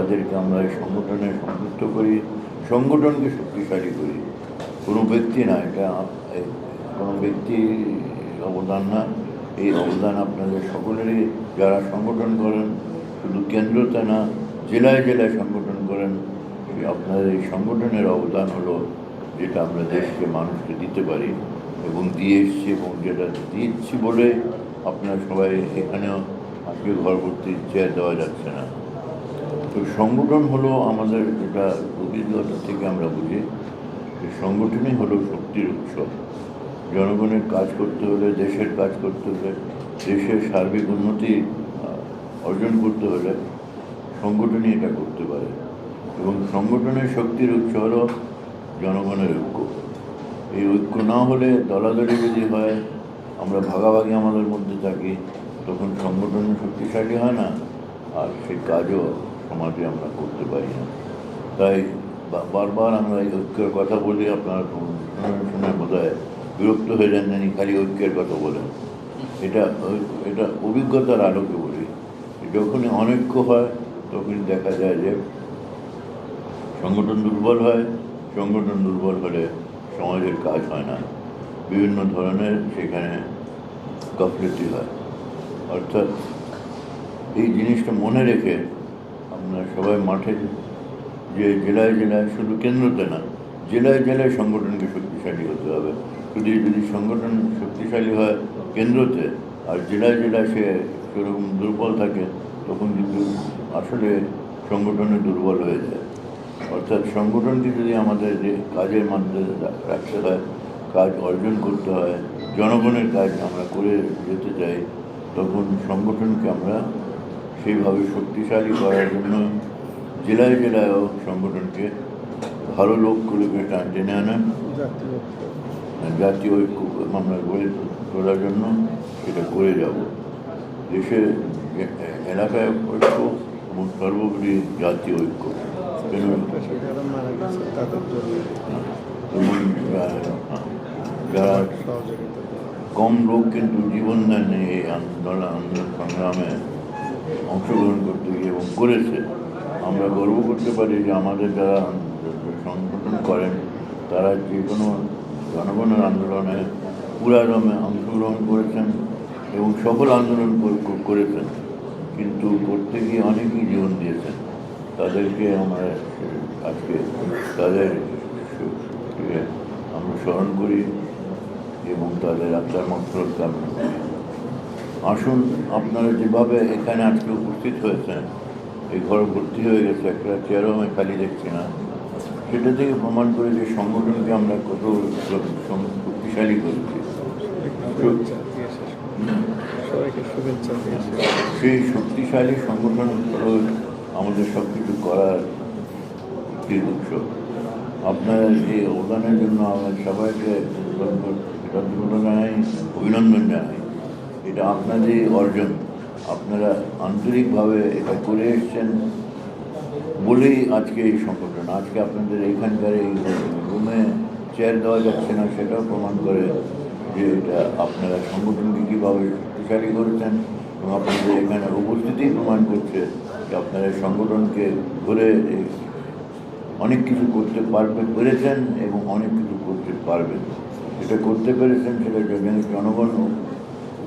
তাদেরকে আমরা এই সংগঠনে সংযুক্ত করি, সংগঠনকে শক্তিশালী করি। কোনো ব্যক্তি না, এটা কোনো ব্যক্তি অবদান না। এই অবদান আপনাদের সকলেরই। যারা সংগঠন করেন, শুধু কেন্দ্রতে না, জেলায় জেলায় সংগঠন করেন আপনাদের এই সংগঠনের অবদান হলো যেটা আমরা দেশকে, মানুষকে দিতে পারি। এবং দিয়ে এসছি এবং যেটা দিচ্ছি বলে আপনারা সবাই এখানেও আজকে ঘর ভর্তি চেয়ার দেওয়া যাচ্ছে না। তো সংগঠন হলো আমাদের যেটা অভিজ্ঞতা থেকে আমরা বুঝি সংগঠনই হলো শক্তির উৎস। জনগণের কাজ করতে হলে, দেশের কাজ করতে হলে, দেশের সার্বিক উন্নতি অর্জন করতে হলে সংগঠনই এটা করতে পারে। এবং সংগঠনের শক্তির উৎস হলো জনগণের ঐক্য। এই ঐক্য না হলে দলাদলি যদি হয়, আমরা ভাগাভাগি আমাদের মধ্যে থাকি, তখন সংগঠন শক্তিশালী হয় না, আর সেই কাজও সমাজে আমরা করতে পারি না। তাই বারবার আমরা এই ঐক্যের কথা বলি, আপনারা শুনে বোধ হয় বিরক্ত হয়ে যান জানি খালি ঐক্যের কথা বলেন। এটা এটা অভিজ্ঞতার আলোকে বলি। যখনই অনৈক্য হয়, তখনই দেখা যায় যে সংগঠন দুর্বল হয়, সংগঠন দুর্বল হলে সমাজের কাজ হয় না। বিভিন্ন ধরনের সেখানে গাফলতি হয়। অর্থাৎ এই জিনিসটা মনে রেখে আমরা সবাই মাঠে যে জেলায় জেলায় শুধু কেন্দ্রতে না, জেলায় জেলায় সংগঠনকে শক্তিশালী হতে হবে। শুধু যদি সংগঠন শক্তিশালী হয় কেন্দ্রতে আর জেলায় জেলায় সে সেরকম দুর্বল থাকে, তখন কিন্তু আসলে সংগঠনে দুর্বল হয়ে যায়। অর্থাৎ সংগঠনকে যদি আমাদের যে কাজের মাধ্যমে রাখতে হয়, কাজ অর্জন করতে হয়, জনগণের কাজ আমরা করে যেতে চাই, তখন সংগঠনকে আমরা সেইভাবে শক্তিশালী করার জন্য জেলায় জেলায়ও সংগঠনকে ভালো লোকগুলোকে টা- টেনে আনা জাতীয় ঐক্য। আমরা গড়ে তোলার জন্য সেটা করে যাব। দেশের এ- এলাকায় ঐক্য এবং সর্বোপরি জাতীয় ঐক্য। যারা এবং করা। কম লোক কিন্তু জীবন দেন এই আন্দোলন আন্দোলন সংগ্রামে। অংশগ্রহণ করতে গিয়ে এবং করেছে। আমরা গর্ব করতে পারি যে আমাদের যারা সংগঠন করেন, তারা যে কোনো জনগণের আন্দোলনে পুরাদমে অংশগ্রহণ করেছেন এবং সফল আন্দোলন কর- কর- করেছেন। কিন্তু করতে গিয়ে অনেকেই জীবন দিয়েছেন। তাদেরকে আমরা আজকে তাদের আমরা স্মরণ করি এবং তাদের আত্মার মন্ত্রক কামনা করি। আসুন, আপনারা যেভাবে এখানে আজকে উপস্থিত হয়েছেন, এই ঘর ভর্তি হয়ে গেছে, একটা চেয়ারও আমি খালি দেখছি না। সেটা থেকে প্রমাণ করে যে সংগঠনকে আমরা কত শক্তিশালী করেছি। সেই শক্তিশালী সংগঠন আমাদের সব কিছু করার উৎস। আপনার এই অবদানের জন্য আমরা সবাইকে অভিনন্দন জানাই। এটা আপনাদের অর্জন। আপনারা আন্তরিকভাবে এটা করে এসছেন বলেই আজকে এই সংগঠন। আজকে আপনাদের এইখানকার এই রুমে চেয়ার দেওয়া যাচ্ছে না, সেটাও প্রমাণ করে যে এটা আপনারা সংগঠনকে কীভাবে শক্তিশালী করেছেন এবং আপনাদের এখানে উপস্থিতি প্রমাণ করছে যে আপনারা সংগঠনকে ধরে অনেক কিছু করতে পারবে পেরেছেন এবং অনেক কিছু করতে পারবেন। এটা করতে পেরেছেন সেটা জনগণ